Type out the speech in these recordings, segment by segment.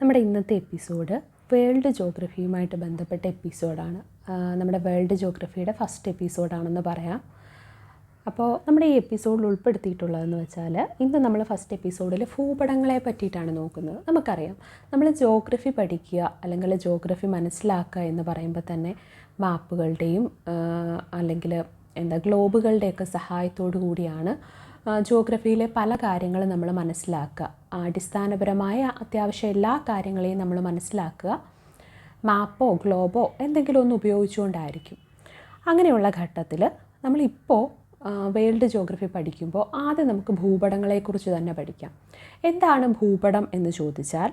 നമ്മുടെ ഇന്നത്തെ episode world ജോഗ്രഫിയുമായിട്ട് ബന്ധപ്പെട്ട എപ്പിസോഡാണ്. നമ്മുടെ വേൾഡ് ജോഗ്രഫിയുടെ ഫസ്റ്റ് എപ്പിസോഡാണെന്ന് പറയാം. അപ്പോൾ നമ്മുടെ ഈ എപ്പിസോഡിൽ ഉൾപ്പെടുത്തിയിട്ടുള്ളതെന്ന് വെച്ചാൽ ഇന്ന് നമ്മൾ ഫസ്റ്റ് എപ്പിസോഡിൽ ഭൂപടങ്ങളെ പറ്റിയിട്ടാണ് നോക്കുന്നത്. നമുക്കറിയാം നമ്മൾ ജോഗ്രഫി പഠിക്കുക അല്ലെങ്കിൽ ജോഗ്രഫി മനസ്സിലാക്കുക എന്ന് പറയുമ്പോൾ തന്നെ മാപ്പുകളുടെയും അല്ലെങ്കിൽ എന്താ ഗ്ലോബുകളുടെയൊക്കെ സഹായത്തോടു കൂടിയാണ് ജോഗ്രഫിയിലെ പല കാര്യങ്ങളും നമ്മൾ മനസ്സിലാക്കുക. അടിസ്ഥാനപരമായ അത്യാവശ്യം എല്ലാ കാര്യങ്ങളെയും നമ്മൾ മനസ്സിലാക്കുക. മാപ്പോ ഗ്ലോബോ എന്തെങ്കിലും ഒന്ന് ഉപയോഗിച്ചുകൊണ്ടായിരിക്കും. അങ്ങനെയുള്ള ഘട്ടത്തിൽ നമ്മളിപ്പോൾ വേൾഡ് ജോഗ്രഫി പഠിക്കുമ്പോൾ ആദ്യം നമുക്ക് ഭൂപടങ്ങളെക്കുറിച്ച് തന്നെ പഠിക്കാം. എന്താണ് ഭൂപടം എന്ന് ചോദിച്ചാൽ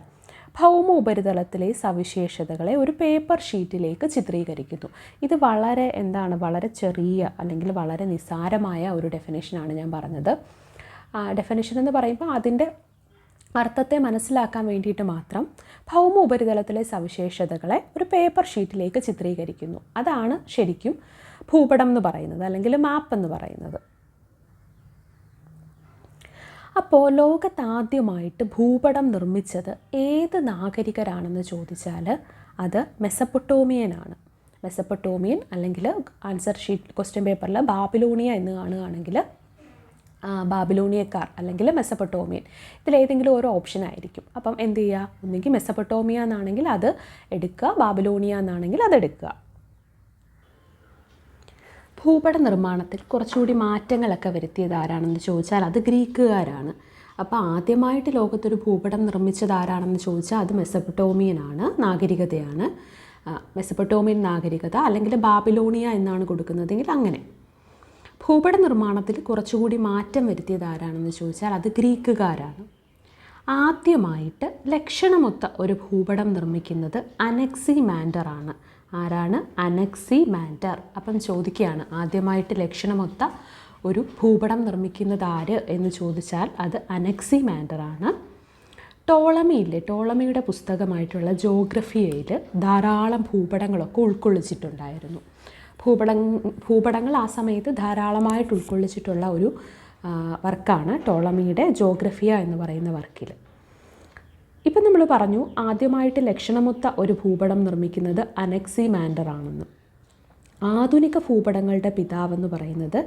ഭൗമ ഉപരിതലത്തിലെ സവിശേഷതകളെ ഒരു പേപ്പർ ഷീറ്റിലേക്ക് ചിത്രീകരിക്കുന്നു. ഇത് വളരെ എന്താണ് വളരെ ചെറിയ അല്ലെങ്കിൽ വളരെ നിസാരമായ ഒരു ഡെഫിനേഷനാണ് ഞാൻ പറഞ്ഞത്. ഡെഫിനേഷൻ എന്ന് പറയുമ്പോൾ അതിന്റെ അർത്ഥത്തെ മനസ്സിലാക്കാൻ വേണ്ടിയിട്ട് മാത്രം ഭൗമ ഉപരിതലത്തിലെ സവിശേഷതകളെ ഒരു പേപ്പർ ഷീറ്റിലേക്ക് ചിത്രീകരിക്കുന്നു. അതാണ് ശരിക്കും ഭൂപടം എന്ന് പറയുന്നത് അല്ലെങ്കിൽ മാപ്പ് എന്ന് പറയുന്നത്. അപ്പോൾ ലോകത്താദ്യമായിട്ട് ഭൂപടം നിർമ്മിച്ചത് ഏത് നാഗരികരാണെന്ന് ചോദിച്ചാൽ അത് മെസ്സപ്പൊട്ടോമിയനാണ്. മെസ്സപ്പൊട്ടോമിയൻ അല്ലെങ്കിൽ ആൻസർ ഷീറ്റ് ക്വസ്റ്റ്യൻ പേപ്പറിൽ ബാബിലോണിയ എന്ന് കാണുകയാണെങ്കിൽ ബാബിലോണിയക്കാർ അല്ലെങ്കിൽ മെസ്സപ്പൊട്ടോമിയൻ. ഇതിലേതെങ്കിലും ഒരു ഓപ്ഷൻ ആയിരിക്കും. അപ്പം എന്ത് ചെയ്യുക? ഒന്നുകിൽ മെസ്സപ്പൊട്ടോമിയ എന്നാണെങ്കിൽ അത് എടുക്കുക ബാബിലോണിയ എന്നാണെങ്കിൽ അത് എടുക്കുക. ഭൂപട നിർമ്മാണത്തിൽ കുറച്ചുകൂടി മാറ്റങ്ങളൊക്കെ വരുത്തിയത് ആരാണെന്ന് ചോദിച്ചാൽ അത് ഗ്രീക്കുകാരാണ്. അപ്പോൾ ആദ്യമായിട്ട് ലോകത്തൊരു ഭൂപടം നിർമ്മിച്ചത് ആരാണെന്ന് ചോദിച്ചാൽ അത് മെസ്സപ്പട്ടോമിയനാണ് നാഗരികതയാണ്. മെസ്സപ്പട്ടോമിയൻ നാഗരികത അല്ലെങ്കിൽ ബാബിലോണിയ എന്നാണ് കൊടുക്കുന്നതെങ്കിൽ അങ്ങനെ. ഭൂപട നിർമ്മാണത്തിൽ കുറച്ചുകൂടി മാറ്റം വരുത്തിയത് ആരാണെന്ന് ചോദിച്ചാൽ അത് ഗ്രീക്കുകാരാണ്. ആദ്യമായിട്ട് ലക്ഷണമൊത്ത ഒരു ഭൂപടം നിർമ്മിക്കുന്നത് അനക്സി മാൻഡർ ആണ്. ആരാണ്? അനക്സി മാൻഡർ അപ്പം ചോദിക്കുകയാണ് ആദ്യമായിട്ട് ലക്ഷണമൊത്ത ഒരു ഭൂപടം നിർമ്മിക്കുന്നത് ആര് എന്ന് ചോദിച്ചാൽ അത് അനക്സി മാൻഡർ ആണ്. ടോളമി ഇല്ലേ ടോളമിയുടെ പുസ്തകമായിട്ടുള്ള ജോഗ്രഫിയയിൽ ധാരാളം ഭൂപടങ്ങളൊക്കെ ഉൾക്കൊള്ളിച്ചിട്ടുണ്ടായിരുന്നു. ഭൂപട ഭൂപടങ്ങൾ ആ സമയത്ത് ധാരാളമായിട്ട് ഉൾക്കൊള്ളിച്ചിട്ടുള്ള ഒരു വർക്കാണ് ടോളമിയുടെ ജോഗ്രഫിയ എന്ന് പറയുന്ന വർക്കിൽ ഇപ്പം നമ്മൾ പറഞ്ഞു ആദ്യമായിട്ട് ലക്ഷണമൊത്ത ഒരു ഭൂപടം നിർമ്മിക്കുന്നത് അനക്സി മാൻഡർ ആണെന്ന് ആധുനിക ഭൂപടങ്ങളുടെ പിതാവെന്ന് പറയുന്നത്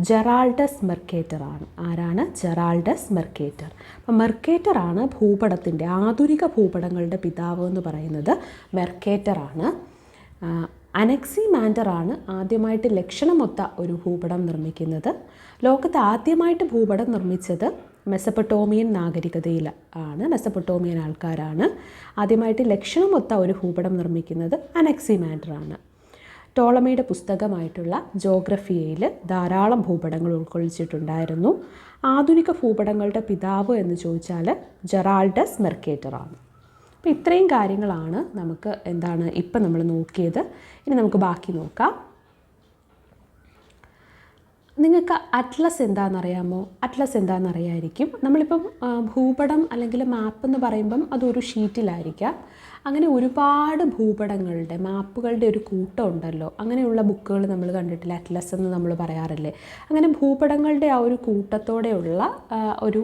ജെറാൾഡസ് മെർക്കേറ്റർ ആണ് ആരാണ്? ജെറാൾഡസ് മെർക്കേറ്റർ. അപ്പം മെർക്കേറ്റർ ആണ് ഭൂപടത്തിന്റെ ആധുനിക ഭൂപടങ്ങളുടെ പിതാവ് എന്ന് പറയുന്നത് മെർക്കേറ്റർ ആണ് അനക്സി മാൻഡർ ആണ് ആദ്യമായിട്ട് ലക്ഷണമൊത്ത ഒരു ഭൂപടം നിർമ്മിക്കുന്നത്. ലോകത്ത് ആദ്യമായിട്ട് ഭൂപടം നിർമ്മിച്ചത് മെസ്സപ്പൊട്ടോമിയൻ നാഗരികതയിൽ ആണ്. മെസ്സപ്പൊട്ടോമിയൻ ആൾക്കാരാണ്. ആദ്യമായിട്ട് ലക്ഷണമൊത്ത ഒരു ഭൂപടം നിർമ്മിക്കുന്നത് അനക്സി മാൻഡർ ആണ്. ടോളമിയുടെ പുസ്തകമായിട്ടുള്ള ജോഗ്രഫിയയിൽ ധാരാളം ഭൂപടങ്ങൾ ഉൾക്കൊള്ളിച്ചിട്ടുണ്ടായിരുന്നു. ആധുനിക ഭൂപടങ്ങളുടെ പിതാവ് എന്ന് ചോദിച്ചാൽ ജെറാൾഡസ് മെർക്കേറ്റർ ആണ്. അപ്പോൾ ഇത്രയും കാര്യങ്ങളാണ് നമുക്ക് എന്താണ് ഇപ്പം നമ്മൾ നോക്കിയത്. ഇനി നമുക്ക് ബാക്കി നോക്കാം. നിങ്ങൾക്ക് അറ്റ്ലസ് എന്താണെന്നറിയാമോ? അറ്റ്ലസ് എന്താണെന്നറിയായിരിക്കും. നമ്മളിപ്പം ഭൂപടം അല്ലെങ്കിൽ മാപ്പ് എന്ന് പറയുമ്പം അതൊരു ഷീറ്റിലായിരിക്കാം. അങ്ങനെ ഒരുപാട് ഭൂപടങ്ങളുടെ മാപ്പുകളുടെ ഒരു കൂട്ടം ഉണ്ടല്ലോ അങ്ങനെയുള്ള ബുക്കുകൾ നമ്മൾ കണ്ടിട്ടില്ല അറ്റ്ലസ് എന്ന് നമ്മൾ പറയാറില്ലേ. അങ്ങനെ ഭൂപടങ്ങളുടെ ആ ഒരു കൂട്ടത്തോടെയുള്ള ഒരു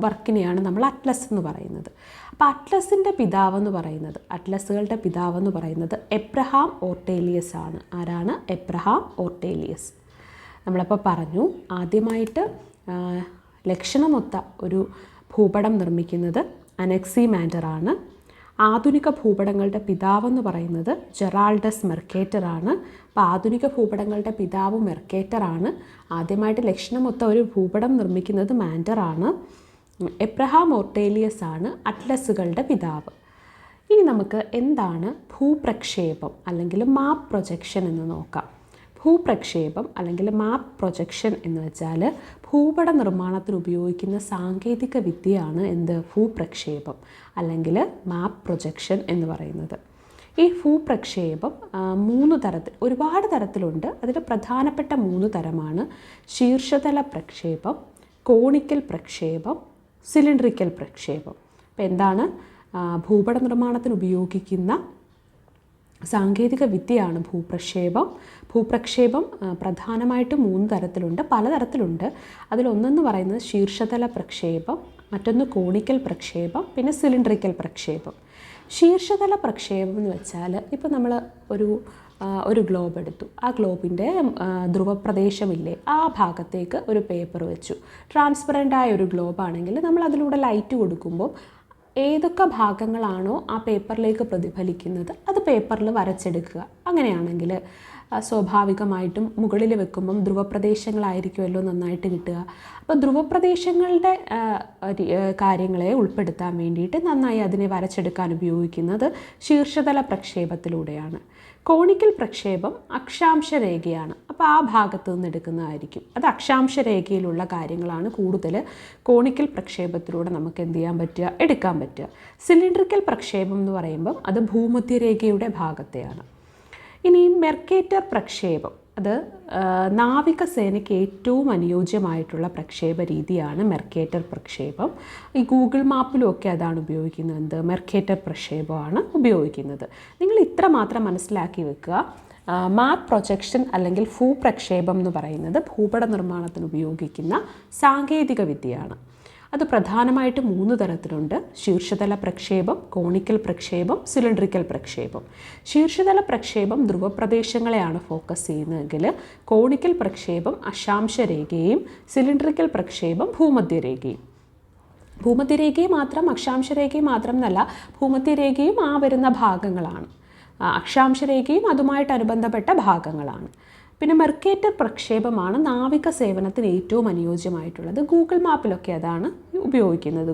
വർക്കിനെയാണ് നമ്മൾ അറ്റ്ലസ് എന്ന് പറയുന്നത്. അപ്പോൾ അറ്റ്ലസിന്റെ പിതാവെന്ന് പറയുന്നത് അറ്റ്ലസുകളുടെ പിതാവെന്ന് പറയുന്നത് എബ്രഹാം ഓർട്ടേലിയസ് ആണ് ആരാണ്? Abraham Ortelius. നമ്മളപ്പോൾ പറഞ്ഞു ആദ്യമായിട്ട് ലക്ഷണമൊത്ത ഒരു ഭൂപടം നിർമ്മിക്കുന്നത് അനക്സി മാൻഡറാണ് ആധുനിക ഭൂപടങ്ങളുടെ പിതാവെന്ന് പറയുന്നത് ജെറാൾഡസ് മെർക്കേറ്ററാണ്. അപ്പോൾ ആധുനിക ഭൂപടങ്ങളുടെ പിതാവ് മെർക്കേറ്ററാണ്. ആദ്യമായിട്ട് ലക്ഷണമൊത്ത ഒരു ഭൂപടം നിർമ്മിക്കുന്നത് മാൻഡറാണ് എബ്രഹാം ഓർട്ടേലിയസ് ആണ് അറ്റ്ലസുകളുടെ പിതാവ്. ഇനി നമുക്ക് എന്താണ് ഭൂപ്രക്ഷേപം അല്ലെങ്കിൽ മാപ്പ് പ്രൊജക്ഷൻ എന്ന് നോക്കാം. ഭൂപ്രക്ഷേപം അല്ലെങ്കിൽ മാപ്പ് പ്രൊജക്ഷൻ എന്ന് വെച്ചാൽ ഭൂപട നിർമ്മാണത്തിന് ഉപയോഗിക്കുന്ന സാങ്കേതിക വിദ്യയാണ് എന്ത്? ഭൂപ്രക്ഷേപം അല്ലെങ്കിൽ മാപ്പ് പ്രൊജക്ഷൻ എന്ന് പറയുന്നത്. ഈ ഭൂപ്രക്ഷേപം മൂന്ന് തരത്തിൽ ഒരുപാട് തരത്തിലുണ്ട്. അതിൽ പ്രധാനപ്പെട്ട മൂന്ന് തരമാണ്. ശീർഷതല പ്രക്ഷേപം കോണിക്കൽ പ്രക്ഷേപം സിലിണ്ടറിക്കൽ പ്രക്ഷേപം. അപ്പോൾ എന്താണ്? ഭൂപട നിർമ്മാണത്തിന് ഉപയോഗിക്കുന്ന സാങ്കേതിക വിദ്യയാണ് ഭൂപ്രക്ഷേപം ഭൂപ്രക്ഷേപം പ്രധാനമായിട്ടും മൂന്ന് തരത്തിലുണ്ട് പലതരത്തിലുണ്ട് അതിലൊന്നെന്ന് പറയുന്നത് ശീർഷതല പ്രക്ഷേപം മറ്റൊന്ന് കോണിക്കൽ പ്രക്ഷേപം പിന്നെ സിലിണ്ടറിക്കൽ പ്രക്ഷേപം. ശീർഷതല പ്രക്ഷേപം എന്ന് വെച്ചാൽ ഇപ്പോൾ നമ്മൾ ഒരു ഒരു ഗ്ലോബ് എടുത്തു. ആ ഗ്ലോബിന്റെ ധ്രുവപ്രദേശമില്ലേ ആ ഭാഗത്തേക്ക് ഒരു പേപ്പർ വെച്ചു. ട്രാൻസ്പെറന്റ് ആയ ഒരു ഗ്ലോബ് ആണെങ്കിൽ നമ്മൾ അതിലൂടെ ലൈറ്റ് കൊടുക്കുമ്പോൾ ഏതൊക്കെ ഭാഗങ്ങളാണോ ആ പേപ്പറിലേക്ക് പ്രതിഫലിക്കുന്നത് അത് പേപ്പറിൽ വരച്ചെടുക്കുക. അങ്ങനെയാണെങ്കിൽ സ്വാഭാവികമായിട്ടും മുകളിൽ വെക്കുമ്പം ധ്രുവപ്രദേശങ്ങളായിരിക്കുമല്ലോ നന്നായിട്ട് കിട്ടുക. അപ്പോൾ ധ്രുവപ്രദേശങ്ങളുടെ കാര്യങ്ങളെ ഉൾപ്പെടുത്താൻ വേണ്ടിയിട്ട് നന്നായി അതിനെ വരച്ചെടുക്കാൻ ഉപയോഗിക്കുന്നത് ശീർഷതല പ്രക്ഷേപത്തിലൂടെയാണ്. കോണിക്കൽ പ്രക്ഷേപം അക്ഷാംശ രേഖയാണ് അപ്പോൾ ആ ഭാഗത്തു നിന്ന് എടുക്കുന്നതായിരിക്കും. അത് അക്ഷാംശ രേഖയിലുള്ള കാര്യങ്ങളാണ് കൂടുതൽ കോണിക്കൽ പ്രക്ഷേപത്തിലൂടെ നമുക്ക് എന്ത് ചെയ്യാൻ പറ്റുക? എടുക്കാൻ പറ്റുക. സിലിണ്ടറിക്കൽ പ്രക്ഷേപം എന്ന് പറയുമ്പം അത് ഭൂമധ്യരേഖയുടെ ഭാഗത്തെയാണ്. ഇനി മെർക്കേറ്റർ പ്രക്ഷേപം. അത് നാവികസേനയ്ക്ക് ഏറ്റവും അനുയോജ്യമായിട്ടുള്ള പ്രക്ഷേപ രീതിയാണ് മെർക്കേറ്റർ പ്രക്ഷേപം. ഈ ഗൂഗിൾ മാപ്പിലുമൊക്കെ അതാണ് ഉപയോഗിക്കുന്നത്. മെർക്കേറ്റർ പ്രക്ഷേപമാണ് ഉപയോഗിക്കുന്നത്. നിങ്ങൾ ഇത്ര മാത്രം മനസ്സിലാക്കി വെക്കുക. മാപ്പ് പ്രൊജക്ഷൻ അല്ലെങ്കിൽ ഭൂപ്രക്ഷേപം എന്ന് പറയുന്നത് ഭൂപട നിർമ്മാണത്തിന് ഉപയോഗിക്കുന്ന സാങ്കേതിക വിദ്യയാണ് അത് പ്രധാനമായിട്ട് മൂന്ന് തരത്തിലുണ്ട്. ശീർഷതല പ്രക്ഷേപം കോണിക്കൽ പ്രക്ഷേപം സിലിണ്ടറിക്കൽ പ്രക്ഷേപം. ശീർഷതല പ്രക്ഷേപം ധ്രുവപ്രദേശങ്ങളെയാണ് ഫോക്കസ് ചെയ്യുന്നതെങ്കിൽ കോണിക്കൽ പ്രക്ഷേപം അക്ഷാംശ രേഖയും സിലിണ്ടറിക്കൽ പ്രക്ഷേപം ഭൂമധ്യരേഖയും. ഭൂമധ്യരേഖയും മാത്രം അക്ഷാംശ രേഖയും മാത്രം എന്നല്ല ഭൂമധ്യരേഖയും ആ വരുന്ന ഭാഗങ്ങളാണ്. അക്ഷാംശരേഖയും അക്ഷാംശ രേഖയും അതുമായിട്ട് അനുബന്ധപ്പെട്ട ഭാഗങ്ങളാണ്. പിന്നെ മെർക്കേറ്റർ പ്രക്ഷേപമാണ് നാവിക സേവനത്തിന് ഏറ്റവും അനുയോജ്യമായിട്ടുള്ളത്. ഗൂഗിൾ മാപ്പിലൊക്കെ അതാണ് ഉപയോഗിക്കുന്നത്.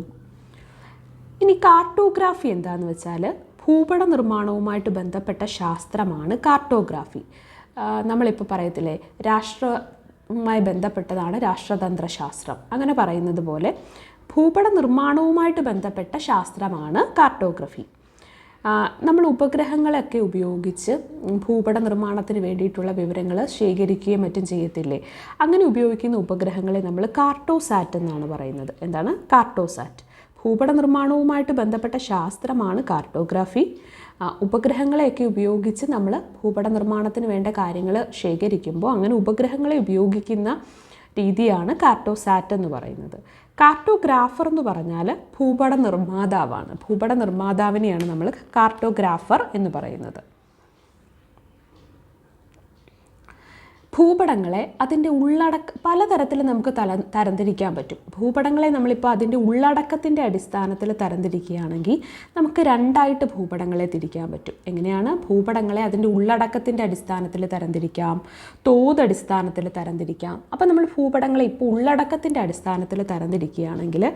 ഇനി കാർട്ടോഗ്രാഫി എന്താണെന്ന് വെച്ചാൽ ഭൂപട നിർമ്മാണവുമായിട്ട് ബന്ധപ്പെട്ട ശാസ്ത്രമാണ് കാർട്ടോഗ്രാഫി. നമ്മളിപ്പോൾ പറയത്തില്ലേ രാഷ്ട്രവുമായി ബന്ധപ്പെട്ടതാണ് രാഷ്ട്രതന്ത്ര ശാസ്ത്രം. അങ്ങനെ പറയുന്നത് പോലെ ഭൂപട നിർമ്മാണവുമായിട്ട് ബന്ധപ്പെട്ട ശാസ്ത്രമാണ് കാർട്ടോഗ്രഫി. നമ്മൾ ഉപഗ്രഹങ്ങളൊക്കെ ഉപയോഗിച്ച് ഭൂപട നിർമ്മാണത്തിന് വേണ്ടിയിട്ടുള്ള വിവരങ്ങൾ ശേഖരിക്കുകയും മറ്റും ചെയ്യത്തില്ലേ? അങ്ങനെ ഉപയോഗിക്കുന്ന ഉപഗ്രഹങ്ങളെ നമ്മൾ കാർട്ടോസാറ്റ് എന്നാണ് പറയുന്നത്. എന്താണ്? കാർട്ടോസാറ്റ്. ഭൂപട നിർമ്മാണവുമായിട്ട് ബന്ധപ്പെട്ട ശാസ്ത്രമാണ് കാർട്ടോഗ്രാഫി. ഉപഗ്രഹങ്ങളെയൊക്കെ ഉപയോഗിച്ച് നമ്മൾ ഭൂപട നിർമ്മാണത്തിന് വേണ്ട കാര്യങ്ങൾ ശേഖരിക്കുമ്പോൾ അങ്ങനെ ഉപഗ്രഹങ്ങളെ ഉപയോഗിക്കുന്ന രീതിയാണ് കാർട്ടോസാറ്റ് എന്ന് പറയുന്നത്. കാർട്ടോഗ്രാഫർ എന്ന് പറഞ്ഞാൽ ഭൂപട നിർമ്മാതാവാണ് ഭൂപട നിർമ്മാതാവിനെയാണ് നമ്മൾ കാർട്ടോഗ്രാഫർ എന്ന് പറയുന്നത്. ഭൂപടങ്ങളെ അതിന്റെ ഉള്ളടക്ക പലതരത്തിൽ നമുക്ക് തല തരംതിരിക്കാൻ പറ്റും. ഭൂപടങ്ങളെ നമ്മളിപ്പോൾ അതിന്റെ ഉള്ളടക്കത്തിന്റെ അടിസ്ഥാനത്തിൽ തരംതിരിക്കുകയാണെങ്കിൽ നമുക്ക് രണ്ടായിട്ട് ഭൂപടങ്ങളെ തിരിക്കാൻ പറ്റും. എങ്ങനെയാണ്? ഭൂപടങ്ങളെ അതിന്റെ ഉള്ളടക്കത്തിന്റെ അടിസ്ഥാനത്തിൽ തരംതിരിക്കാം. തോത് അടിസ്ഥാനത്തിൽ തരംതിരിക്കാം. അപ്പോൾ നമ്മൾ ഭൂപടങ്ങളെ ഇപ്പോൾ ഉള്ളടക്കത്തിന്റെ അടിസ്ഥാനത്തിൽ തരംതിരിക്കുകയാണെങ്കിൽ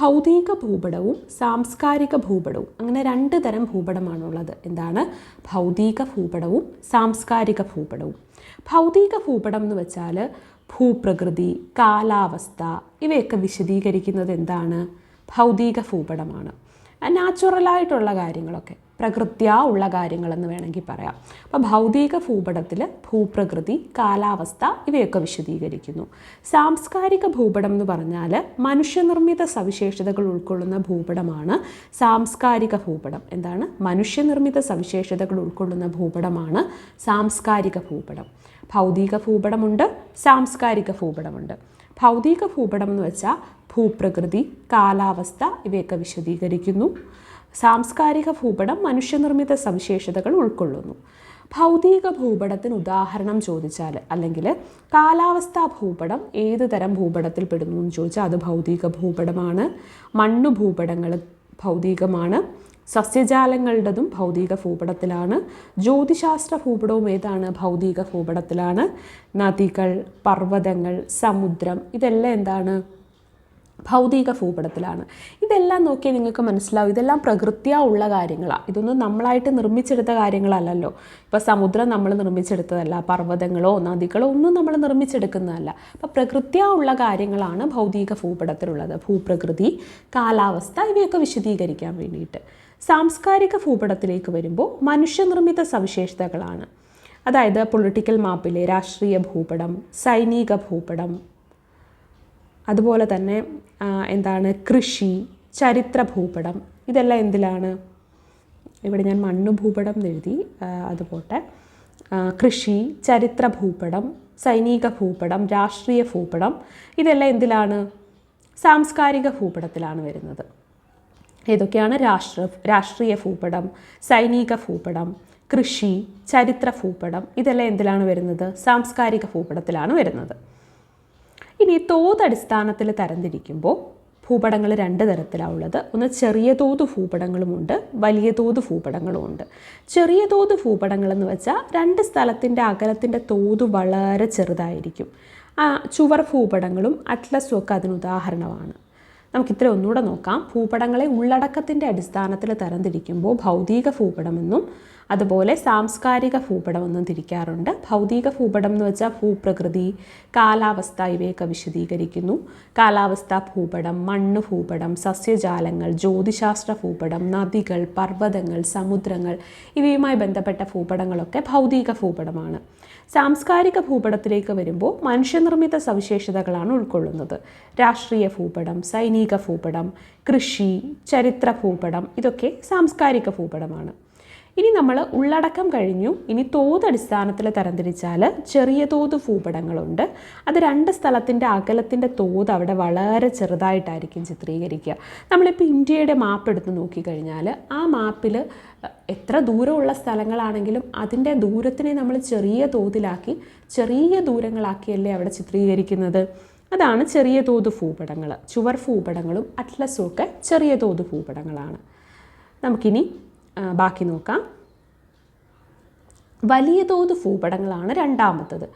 ഭൗതിക ഭൂപടവും സാംസ്കാരിക ഭൂപടവും അങ്ങനെ രണ്ട് തരം ഭൂപടമാണുള്ളത്. എന്താണ്? ഭൗതിക ഭൂപടവും സാംസ്കാരിക ഭൂപടവും. ഭൗതിക ഭൂപടം എന്ന് വെച്ചാൽ ഭൂപ്രകൃതി കാലാവസ്ഥ ഇവയൊക്കെ വിശദീകരിക്കുന്നത് എന്താണ്? ഭൗതിക ഭൂപടമാണ് നാച്ചുറലായിട്ടുള്ള കാര്യങ്ങളൊക്കെ. പ്രകൃത്യാ ഉള്ള കാര്യങ്ങളെന്ന് വേണമെങ്കിൽ പറയാം. അപ്പോൾ ഭൗതിക ഭൂപടത്തിൽ ഭൂപ്രകൃതി കാലാവസ്ഥ ഇവയൊക്കെ വിശദീകരിക്കുന്നു. സാംസ്കാരിക ഭൂപടം എന്ന് പറഞ്ഞാൽ മനുഷ്യനിർമ്മിത സവിശേഷതകൾ ഉൾക്കൊള്ളുന്ന ഭൂപടമാണ് സാംസ്കാരിക ഭൂപടം. എന്താണ്? മനുഷ്യനിർമ്മിത സവിശേഷതകൾ ഉൾക്കൊള്ളുന്ന ഭൂപടമാണ് സാംസ്കാരിക ഭൂപടം. ഭൗതിക ഭൂപടമുണ്ട് സാംസ്കാരിക ഭൂപടമുണ്ട്. ഭൗതിക ഭൂപടം എന്ന് വെച്ചാൽ ഭൂപ്രകൃതി കാലാവസ്ഥ ഇവയൊക്കെ വിശദീകരിക്കുന്നു. സാംസ്കാരിക ഭൂപടം മനുഷ്യനിർമ്മിത സവിശേഷതകൾ ഉൾക്കൊള്ളുന്നു. ഭൗതിക ഭൂപടത്തിന് ഉദാഹരണം ചോദിച്ചാൽ അല്ലെങ്കിൽ കാലാവസ്ഥാ ഭൂപടം ഏത് തരം ഭൂപടത്തിൽ പെടുന്നു എന്ന് ചോദിച്ചാൽ അത് ഭൗതിക ഭൂപടമാണ്. മണ്ണ് ഭൂപടങ്ങൾ ഭൗതികമാണ്. സസ്യജാലങ്ങളുടേതും ഭൗതിക ഭൂപടത്തിലാണ്. ജ്യോതിശാസ്ത്ര ഭൂപടവും ഏതാണ്? ഭൗതിക ഭൂപടത്തിലാണ്. നദികൾ പർവതങ്ങൾ സമുദ്രം ഇതെല്ലാം എന്താണ്? ഭൗതിക ഭൂപടത്തിലാണ് ഇതെല്ലാം നോക്കിയാൽ നിങ്ങൾക്ക് മനസ്സിലാവും. ഇതെല്ലാം പ്രകൃത്യാ ഉള്ള കാര്യങ്ങളാണ് ഇതൊന്നും നമ്മളായിട്ട് നിർമ്മിച്ചെടുത്ത കാര്യങ്ങളല്ലല്ലോ. ഇപ്പോൾ സമുദ്രം നമ്മൾ നിർമ്മിച്ചെടുത്തതല്ല. പർവതങ്ങളോ നദികളോ ഒന്നും നമ്മൾ നിർമ്മിച്ചെടുക്കുന്നതല്ല. അപ്പോൾ പ്രകൃത്യാ ഉള്ള കാര്യങ്ങളാണ് ഭൗതിക ഭൂപടത്തിലുള്ളത് ഭൂപ്രകൃതി കാലാവസ്ഥ ഇവയൊക്കെ വിശദീകരിക്കാൻ വേണ്ടിയിട്ട്. സാംസ്കാരിക ഭൂപടത്തിലേക്ക് വരുമ്പോൾ മനുഷ്യനിർമ്മിത സവിശേഷതകളാണ്. അതായത് പൊളിറ്റിക്കൽ മാപ്പിലെ രാഷ്ട്രീയ ഭൂപടം സൈനിക ഭൂപടം അതുപോലെ തന്നെ എന്താണ് കൃഷി ചരിത്ര ഭൂപടം ഇതെല്ലാം എന്തിലാണ്? ഇവിടെ ഞാൻ മണ്ണ് ഭൂപടം എഴുതി അതുപോട്ടെ കൃഷി ചരിത്ര ഭൂപടം സൈനിക ഭൂപടം രാഷ്ട്രീയ ഭൂപടം ഇതെല്ലാം എന്തിലാണ്? സാംസ്കാരിക ഭൂപടത്തിലാണ് വരുന്നത്. ഏതൊക്കെയാണ്? രാഷ്ട്ര രാഷ്ട്രീയ ഭൂപടം സൈനിക ഭൂപടം കൃഷി ചരിത്ര ഭൂപടം ഇതെല്ലാം എന്തിലാണ് വരുന്നത്? സാംസ്കാരിക ഭൂപടത്തിലാണ് വരുന്നത്. ഇനി തോതടിസ്ഥാനത്തിൽ തരംതിരിക്കുമ്പോൾ ഭൂപടങ്ങൾ രണ്ട് തരത്തിലാണ് ഉള്ളത്. ഒന്ന് ചെറിയ തോത് ഭൂപടങ്ങളുമുണ്ട് വലിയ തോത് ഭൂപടങ്ങളുമുണ്ട്. ചെറിയ തോത് ഭൂപടങ്ങൾ എന്ന് വെച്ചാൽ രണ്ട് സ്ഥലത്തിന്റെ അകലത്തിന്റെ തോത് വളരെ ചെറുതായിരിക്കും. ആ ചുവർ ഭൂപടങ്ങളും അറ്റ്ലസും ഒക്കെ അതിന് ഉദാഹരണമാണ്. നമുക്കിത്ര ഒന്നുകൂടെ നോക്കാം. ഭൂപടങ്ങളെ ഉള്ളടക്കത്തിന്റെ അടിസ്ഥാനത്തിൽ തരംതിരിക്കുമ്പോൾ ഭൗതിക ഭൂപടമെന്നും അതുപോലെ സാംസ്കാരിക ഭൂപടമെന്നും തിരിക്കാറുണ്ട്. ഭൗതിക ഭൂപടം എന്ന് വെച്ചാൽ ഭൂപ്രകൃതി കാലാവസ്ഥ ഇവയൊക്കെ വിശദീകരിക്കുന്നു. കാലാവസ്ഥ ഭൂപടം മണ്ണ് ഭൂപടം സസ്യജാലങ്ങൾ ജ്യോതിശാസ്ത്ര ഭൂപടം നദികൾ പർവതങ്ങൾ സമുദ്രങ്ങൾ ഇവയുമായി ബന്ധപ്പെട്ട ഭൂപടങ്ങളൊക്കെ ഭൗതിക ഭൂപടമാണ്. സാംസ്കാരിക ഭൂപടത്തിലേക്ക് വരുമ്പോൾ മനുഷ്യനിർമ്മിത സവിശേഷതകളാണ് ഉൾക്കൊള്ളുന്നത്. രാഷ്ട്രീയ ഭൂപടം സൈനിക ഭൂപടം കൃഷി ചരിത്ര ഭൂപടം ഇതൊക്കെ സാംസ്കാരിക ഭൂപടമാണ്. ഇനി നമ്മൾ ഉള്ളടക്കം കഴിഞ്ഞു. ഇനി തോത് അടിസ്ഥാനത്തിൽ തരംതിരിച്ചാൽ ചെറിയ തോത് ഭൂപടങ്ങളുണ്ട്. അത് രണ്ട് സ്ഥലത്തിന്റെ അകലത്തിന്റെ തോത് അവിടെ വളരെ ചെറുതായിട്ടായിരിക്കും ചിത്രീകരിക്കുക. നമ്മളിപ്പോൾ ഇന്ത്യയുടെ മാപ്പ് എടുത്ത് നോക്കിക്കഴിഞ്ഞാൽ ആ മാപ്പിൽ എത്ര ദൂരമുള്ള സ്ഥലങ്ങളാണെങ്കിലും അതിന്റെ ദൂരത്തിനെ നമ്മൾ ചെറിയ തോതിലാക്കി ചെറിയ ദൂരങ്ങളാക്കിയല്ലേ അവിടെ ചിത്രീകരിക്കുന്നത്. അതാണ് ചെറിയ തോത് ഭൂപടങ്ങൾ ചുവർ ഭൂപടങ്ങളും അറ്റ്ലസും ഒക്കെ ചെറിയ തോത് ഭൂപടങ്ങളാണ്. നമുക്കിനി ബാക്കി നോക്കാം. വലിയ തോത് ഭൂപടങ്ങളാണ് രണ്ടാമത്തത്.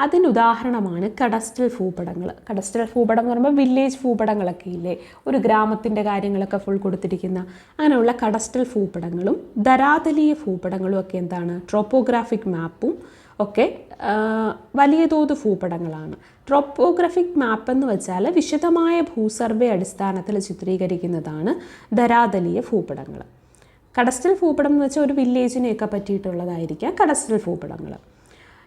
അതിന് ഉദാഹരണമാണ് കടസ്റ്റൽ ഭൂപടങ്ങൾ. കടസ്റ്റൽ ഭൂപടം എന്ന് പറയുമ്പോൾ വില്ലേജ് ഭൂപടങ്ങളൊക്കെ ഇല്ലേ? ഒരു ഗ്രാമത്തിന്റെ കാര്യങ്ങളൊക്കെ ഫുൾ കൊടുത്തിരിക്കുന്ന അങ്ങനെയുള്ള കടസ്റ്റൽ ഭൂപടങ്ങളും ധരാതലീയ ഭൂപടങ്ങളും ഒക്കെ എന്താണ്? ട്രോപ്പോഗ്രാഫിക് മാപ്പും ഒക്കെ വലിയ തോത് ഭൂപടങ്ങളാണ്. ട്രോപ്പോഗ്രാഫിക് മാപ്പ് എന്ന് വെച്ചാൽ വിശദമായ ഭൂസർവേ അടിസ്ഥാനത്തിൽ ചിത്രീകരിക്കുന്നതാണ് ധരാതലീയ ഭൂപടങ്ങൾ. കഡസ്റ്റൽ ഭൂപടം എന്ന് വെച്ചാൽ ഒരു വില്ലേജിനെയൊക്കെ പറ്റിയിട്ടുള്ളതായിരിക്കാം കടസ്റ്റൽ ഭൂപടങ്ങൾ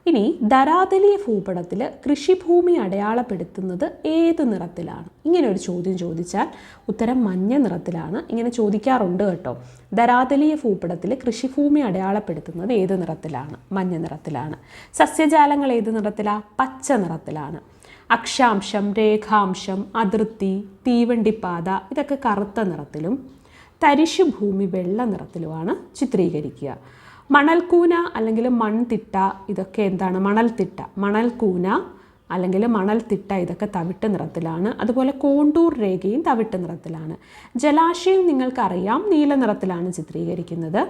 ഇനി ധരാതലീയ ഭൂപടത്തിൽ കൃഷിഭൂമി അടയാളപ്പെടുത്തുന്നത് ഏത് നിറത്തിലാണ്? ഇങ്ങനെ ഒരു ചോദ്യം ചോദിച്ചാൽ ഉത്തരം മഞ്ഞ നിറത്തിലാണ്. ഇങ്ങനെ ചോദിക്കാറുണ്ട് കേട്ടോ. ധരാതലീയ ഭൂപടത്തിൽ കൃഷിഭൂമി അടയാളപ്പെടുത്തുന്നത് ഏത് നിറത്തിലാണ്? മഞ്ഞ നിറത്തിലാണ്. സസ്യജാലങ്ങൾ ഏത് നിറത്തിലാണ് പച്ച നിറത്തിലാണ്. അക്ഷാംശം രേഖാംശം അതിർത്തി തീവണ്ടിപ്പാത ഇതൊക്കെ കറുത്ത നിറത്തിലും തരിശു ഭൂമി വെള്ള നിറത്തിലുമാണ് ചിത്രീകരിക്കുക. മണൽക്കൂന അല്ലെങ്കിൽ മൺതിട്ട ഇതൊക്കെ എന്താണ്? മണൽത്തിട്ട. മണൽക്കൂന അല്ലെങ്കിൽ മണൽത്തിട്ട ഇതൊക്കെ തവിട്ട് നിറത്തിലാണ്. അതുപോലെ കോണ്ടൂർ രേഖയും തവിട്ട് നിറത്തിലാണ്. ജലാശയം നിങ്ങൾക്കറിയാം നീല നിറത്തിലാണ് ചിത്രീകരിക്കുന്നത്.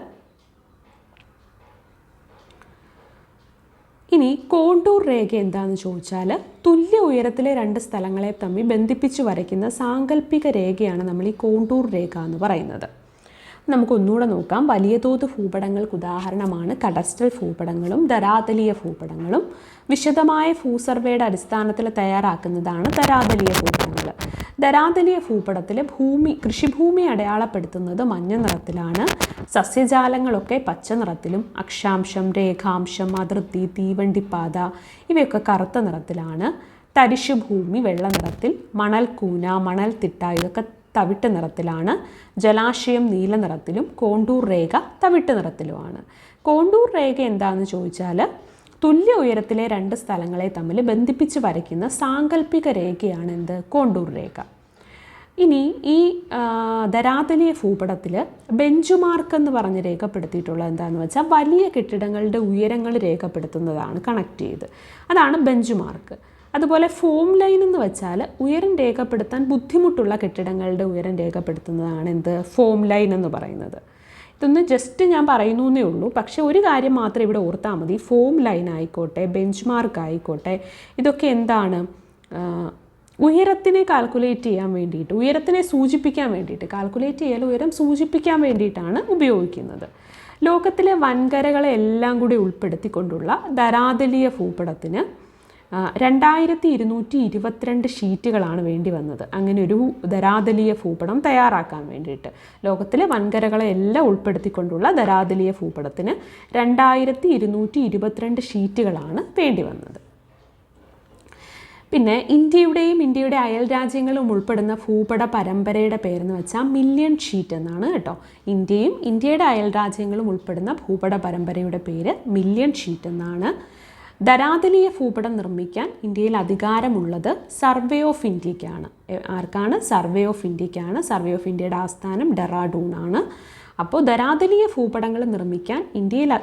ഇനി കോണ്ടൂർ രേഖ എന്താണെന്ന് ചോദിച്ചാൽ തുല്യ ഉയരത്തിലെ രണ്ട് സ്ഥലങ്ങളെ തമ്മിൽ ബന്ധിപ്പിച്ച് വരയ്ക്കുന്ന സാങ്കല്പിക രേഖയാണ് നമ്മൾ ഈ കോണ്ടൂർ രേഖ എന്ന് പറയുന്നത്. നമുക്ക് ഒന്നുകൂടെ നോക്കാം. വലിയ തോത് ഭൂപടങ്ങൾക്ക് ഉദാഹരണമാണ്. കഡസ്റ്റൽ ഭൂപടങ്ങളും ധരാതലീയ ഭൂപടങ്ങളും. വിശദമായ ഭൂ സർവേയുടെ അടിസ്ഥാനത്തിൽ തയ്യാറാക്കുന്നതാണ് ധരാതലീയ ഭൂപടങ്ങൾ. ധരാതലീയ ഭൂപടത്തിൽ ഭൂമി കൃഷിഭൂമി അടയാളപ്പെടുത്തുന്നത് മഞ്ഞ നിറത്തിലാണ്. സസ്യജാലങ്ങളൊക്കെ പച്ച നിറത്തിലും അക്ഷാംശം രേഖാംശം അതിർത്തി തീവണ്ടിപ്പാത ഇവയൊക്കെ കറുത്ത നിറത്തിലാണ്. തരിശു ഭൂമി വെള്ള നിറത്തിൽ മണൽക്കൂന മണൽത്തിട്ട ഇതൊക്കെ തവിട്ട് നിറത്തിലാണ്. ജലാശയം നീല നിറത്തിലും കോണ്ടൂർ രേഖ തവിട്ട് നിറത്തിലുമാണ്. കോണ്ടൂർ രേഖ എന്താണെന്ന് ചോദിച്ചാൽ തുല്യ ഉയരത്തിലെ രണ്ട് സ്ഥലങ്ങളെ തമ്മിൽ ബന്ധിപ്പിച്ച് വരയ്ക്കുന്ന സാങ്കല്പിക രേഖയാണ് എന്ത്? കോണ്ടൂർ രേഖ. ഇനി ഈ ധരാതലീയ ഭൂപടത്തിൽ ബെഞ്ച്മാർക്ക് എന്ന് പറഞ്ഞ് രേഖപ്പെടുത്തിയിട്ടുള്ളത് എന്താണെന്ന് വെച്ചാൽ വലിയ കെട്ടിടങ്ങളുടെ ഉയരങ്ങൾ രേഖപ്പെടുത്തുന്നതാണ് കണക്ട് ചെയ്ത്. അതാണ് ബെഞ്ച് മാർക്ക് അതുപോലെ ഫോം ലൈൻ എന്ന് വെച്ചാൽ ഉയരം രേഖപ്പെടുത്താൻ ബുദ്ധിമുട്ടുള്ള കെട്ടിടങ്ങളുടെ ഉയരം രേഖപ്പെടുത്തുന്നതാണ് എന്ത്? ഫോം ലൈൻ എന്ന് പറയുന്നത്. ഇതൊന്ന് ജസ്റ്റ് ഞാൻ പറയുന്നു എന്നേ ഉള്ളൂ. പക്ഷേ ഒരു കാര്യം മാത്രം ഇവിടെ ഓർത്താൽ മതി. ഫോം ലൈൻ ആയിക്കോട്ടെ ബെഞ്ച് മാർക്ക് ആയിക്കോട്ടെ ഇതൊക്കെ എന്താണ്? ഉയരത്തിനെ കാൽക്കുലേറ്റ് ചെയ്യാൻ വേണ്ടിയിട്ട് ഉയരത്തിനെ സൂചിപ്പിക്കാൻ വേണ്ടിയിട്ട് കാൽക്കുലേറ്റ് ചെയ്യാൻ ഉയരം സൂചിപ്പിക്കാൻ വേണ്ടിയിട്ടാണ് ഉപയോഗിക്കുന്നത്. ലോകത്തിലെ വൻകരകളെ എല്ലാം കൂടി ഉൾപ്പെടുത്തിക്കൊണ്ടുള്ള ധരാതലീയ ഭൂപടത്തിന് രണ്ടായിരത്തി ഇരുന്നൂറ്റി ഇരുപത്തിരണ്ട് ഷീറ്റുകളാണ് വേണ്ടി വന്നത്. അങ്ങനെ ഒരു ധരാതലീയ ഭൂപടം തയ്യാറാക്കാൻ വേണ്ടിയിട്ട്. ലോകത്തിലെ വൻകരകളെ എല്ലാം ഉൾപ്പെടുത്തിക്കൊണ്ടുള്ള ധരാതലീയ ഭൂപടത്തിന് രണ്ടായിരത്തി ഇരുന്നൂറ്റി ഇരുപത്തിരണ്ട് ഷീറ്റുകളാണ് വേണ്ടി വന്നത്. പിന്നെ ഇന്ത്യയുടെയും ഇന്ത്യയുടെ അയൽ രാജ്യങ്ങളും ഉൾപ്പെടുന്ന ഭൂപട പരമ്പരയുടെ പേരെന്ന് വെച്ചാൽ മില്യൺ ഷീറ്റ് എന്നാണ് കേട്ടോ. ഇന്ത്യയും ഇന്ത്യയുടെ അയൽ രാജ്യങ്ങളും ഉൾപ്പെടുന്ന ഭൂപട പരമ്പരയുടെ പേര് മില്യൺ ഷീറ്റ് എന്നാണ്. ധരാതലീയ ഭൂപടം നിർമ്മിക്കാൻ ഇന്ത്യയിൽ അധികാരമുള്ളത് സർവേ ഓഫ് ഇന്ത്യക്കാണ്. ആർക്കാണ്? സർവേ ഓഫ് ഇന്ത്യക്കാണ്. സർവേ ഓഫ് ഇന്ത്യയുടെ ആസ്ഥാനം ഡെറാഡൂൺ ആണ് അപ്പോൾ ധരാതലീയ ഭൂപടങ്ങൾ നിർമ്മിക്കാൻ ഇന്ത്യയിൽ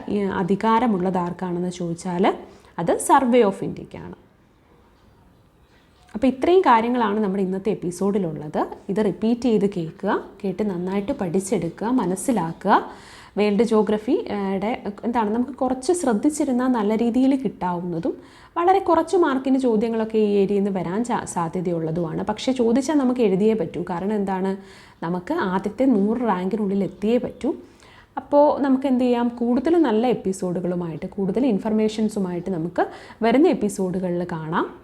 അധികാരമുള്ളത് ആർക്കാണെന്ന് ചോദിച്ചാൽ അത് സർവേ ഓഫ് ഇന്ത്യക്കാണ്. അപ്പോൾ ഇത്രയും കാര്യങ്ങളാണ് നമ്മുടെ ഇന്നത്തെ എപ്പിസോഡിലുള്ളത്. ഇത് റിപ്പീറ്റ് ചെയ്ത് കേൾക്കുക കേട്ട് നന്നായിട്ട് പഠിച്ചെടുക്കുക മനസ്സിലാക്കുക. വേൾഡ് ജോഗ്രഫിയുടെ എന്താണ് നമുക്ക് കുറച്ച് ശ്രദ്ധിച്ചിരുന്നാൽ നല്ല രീതിയിൽ കിട്ടാവുന്നതും വളരെ കുറച്ച് മാർക്കിന് ചോദ്യങ്ങളൊക്കെ ഈ ഏരിയയിൽ നിന്ന് വരാൻ സാധ്യതയുള്ളതുമാണ്. പക്ഷേ ചോദിച്ചാൽ നമുക്ക് എഴുതിയേ പറ്റൂ. കാരണം എന്താണ് നമുക്ക് ആദ്യത്തെ നൂറ് റാങ്കിനുള്ളിൽ എത്തിയേ പറ്റൂ. അപ്പോൾ നമുക്ക് എന്ത് ചെയ്യാം? കൂടുതൽ നല്ല എപ്പിസോഡുകളുമായിട്ട് കൂടുതൽ ഇൻഫർമേഷൻസുമായിട്ട് നമുക്ക് വരുന്ന എപ്പിസോഡുകളിൽ കാണാം.